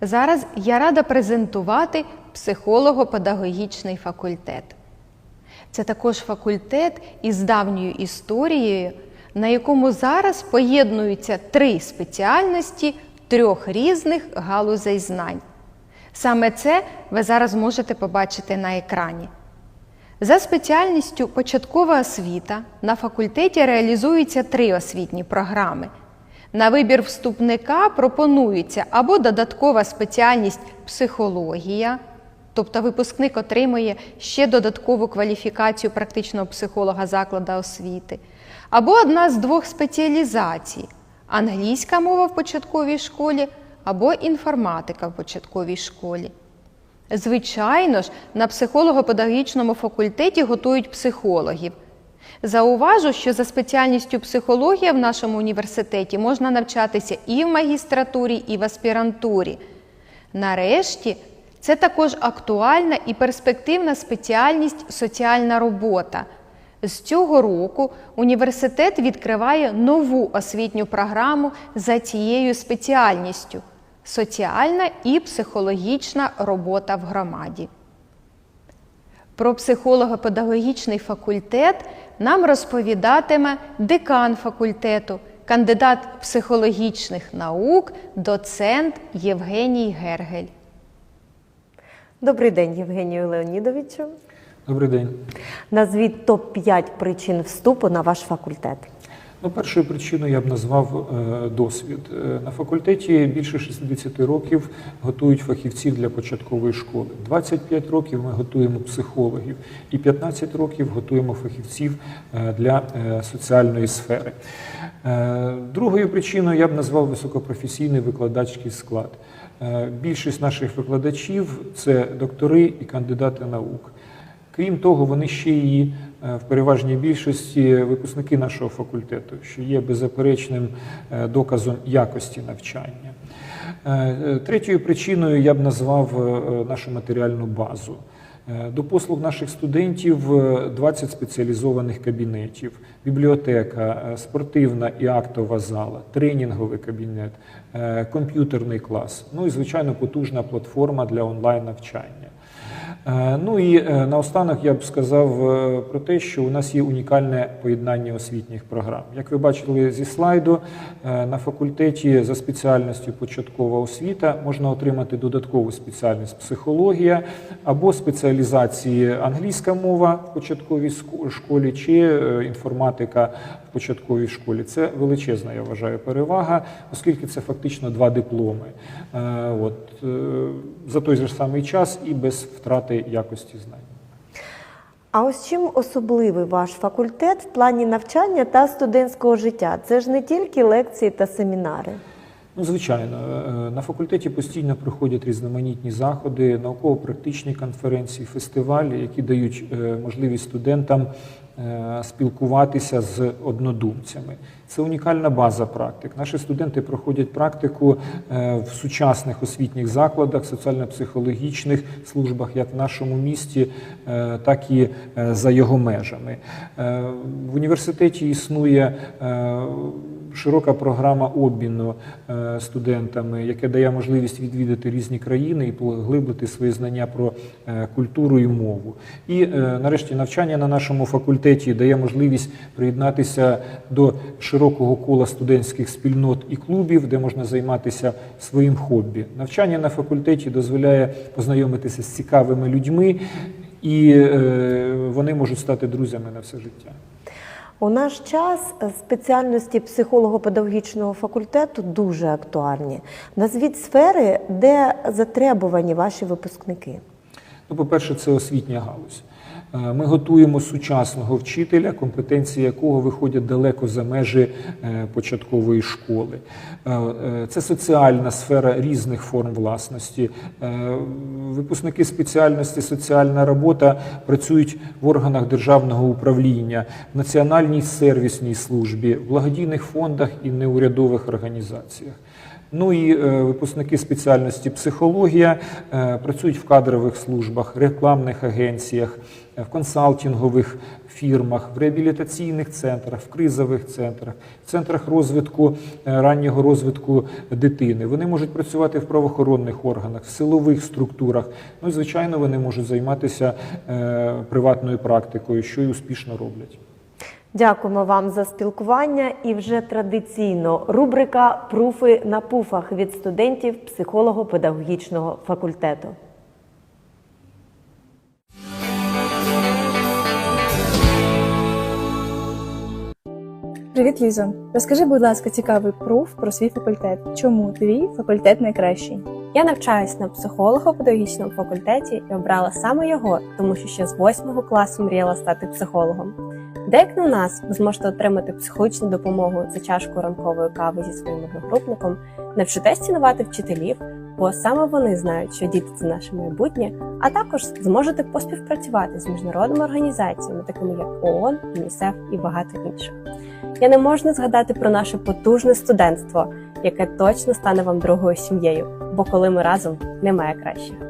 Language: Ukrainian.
Зараз я рада презентувати психолого-педагогічний факультет. Це також факультет із давньою історією, на якому зараз поєднуються три спеціальності трьох різних галузей знань. Саме це ви зараз можете побачити на екрані. За спеціальністю початкова освіта на факультеті реалізуються три освітні програми. На вибір вступника пропонується або додаткова спеціальність психологія, тобто випускник отримує ще додаткову кваліфікацію практичного психолога закладу освіти, або одна з двох спеціалізацій англійська мова в початковій школі або інформатика в початковій школі. Звичайно ж, на психолого-педагогічному факультеті готують психологів. Зауважу, що за спеціальністю психологія в нашому університеті можна навчатися і в магістратурі, і в аспірантурі. Нарешті, це також актуальна і перспективна спеціальність соціальна робота. З цього року університет відкриває нову освітню програму за цією спеціальністю соціальна і психологічна робота в громаді. Про психолого-педагогічний факультет нам розповідатиме декан факультету, кандидат психологічних наук, доцент Євгеній Гергель. Добрий день, Євгенію Леонідовичу. Добрий день. Назвіть топ-5 причин вступу на ваш факультет. Ну, першою причиною я б назвав е, досвід. Е, На факультеті більше 60 років готують фахівців для початкової школи. 25 років ми готуємо психологів, і 15 років готуємо фахівців е, для соціальної сфери. Другою причиною я б назвав високопрофесійний викладацький склад. Більшість наших викладачів це доктори і кандидати наук. Крім того, вони ще і е, в переважній більшості випускники нашого факультету, що є беззаперечним е, доказом якості навчання. Е, Третьою причиною я б назвав нашу матеріальну базу. До послуг наших студентів е, 20 спеціалізованих кабінетів, бібліотека, спортивна і актова зала, тренінговий кабінет, комп'ютерний клас, ну і звичайно потужна платформа для онлайн навчання. Е, Ну і е, наостанок я б сказав е, про те, що у нас є унікальне поєднання освітніх програм. Як ви бачили зі слайду, на факультеті за спеціальністю початкова освіта можна отримати додаткову спеціальність психологія або спеціалізації англійська мова в початковій школі чи інформатика в початковій школі. Це величезна, я вважаю, перевага, оскільки це фактично два дипломи. От, за той же самий час і без втрати якості знань. А ось чим особливий ваш факультет в плані навчання та студентського життя? Це ж не тільки лекції та семінари. Ну, звичайно, е, на факультеті постійно проходять різноманітні заходи, науково-практичні конференції, фестивалі, які дають е, можливість студентам е, спілкуватися з однодумцями. Це унікальна база практик. Наші студенти проходять практику е, в сучасних освітніх закладах, соціально-психологічних службах, як в нашому місті, е, так і е, за його межами. Е, В університеті існує е, широка програма обміну е, студентами, яка дає можливість відвідати різні країни і поглибити свої знання про е, культуру і мову. І е, нарешті навчання на нашому факультеті дає можливість приєднатися до широкого кола студентських спільнот і клубів, де можна займатися своїм хобі. Навчання на факультеті дозволяє познайомитися з цікавими людьми, і вони можуть стати друзями на все життя. У наш час спеціальності психолого-педагогічного факультету дуже актуальні. Назвіть сфери, де затребувані ваші випускники. Ну, по-перше, це освітня галузь. Е, Ми готуємо сучасного вчителя, компетенції якого виходять далеко за межі е, початкової школи. Е, Це соціальна сфера різних форм власності. Випускники спеціальності соціальна робота працюють в органах державного управління, в національній сервісній службі, в благодійних фондах і неурядових організаціях. Ну і е, випускники спеціальності психологія е, працюють в кадрових службах, рекламних агенціях, в консалтингових фірмах, в реабілітаційних центрах, в кризових центрах, в центрах розвитку е, раннього розвитку дитини. Вони можуть працювати в правоохоронних органах, в силових структурах. Ну і звичайно, вони можуть займатися приватною практикою, що й успішно роблять. Дякуємо вам за спілкування. І вже традиційно рубрика Пруфи на пуфах від студентів психолого-педагогічного факультету. Привіт, Лізо. Розкажи, будь ласка, цікавий пруф про свій факультет. Чому твій факультет найкращий? Я навчаюсь на психолого-педагогічному факультеті і обрала саме його, тому що ще з восьмого класу мріяла стати психологом. Де як не у нас, ви зможете отримати психологічну допомогу за чашку ранкової кави зі своїм одногрупником, навчитесь цінувати вчителів, бо саме вони знають, що діти це наше майбутнє, а також зможете поспівпрацювати з міжнародними організаціями, такими як ООН, ЮНІСЕФ і багато інших. Я не можу згадати про наше потужне студентство, яке точно стане вам другою сім'єю, бо коли ми разом немає кращих.